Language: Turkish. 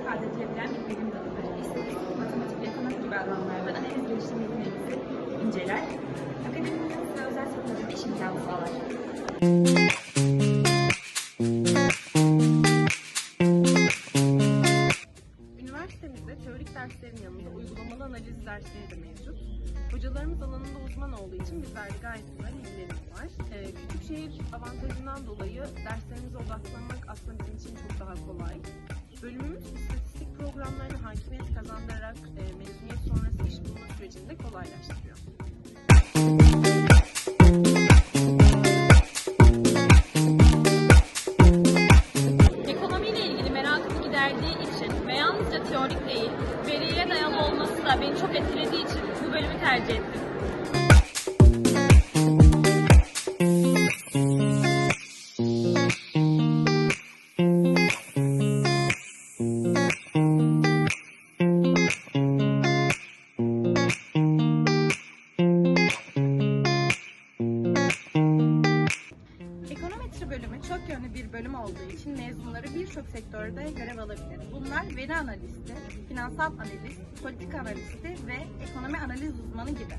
ifade edilebilen bir bilim dalı. İstatistik, matematik ve ekonomik gibi alanlarda analiz geliştirme inceler. Akademik ve özel sektörde iş imkanı sağlar. Üniversitemizde teorik derslerin yanında uygulamalı analiz dersleri de mevcut. Hocalarımız alanında uzman olduğu için bizler gayet güzel ilgilerimiz var. Ee, küçük şehir avantajından dolayı derslerimize odaklanmak aslında bizim için çok daha kolay. Bölümümüz programlarına hakimiyet kazandırarak e, mezuniyet sonrası iş bulma sürecini de kolaylaştırıyor. Ekonomiyle ilgili merakımı giderdiği için yalnızca teorik değil, veriye dayalı olması da beni çok etkilediği için bu bölümü tercih ettim. Ekonometri bölümü çok yönlü bir bölüm olduğu için mezunları birçok sektörde görev alabilir. Bunlar veri analisti, finansal analist, politika analisti ve ekonomi analiz uzmanı gibi.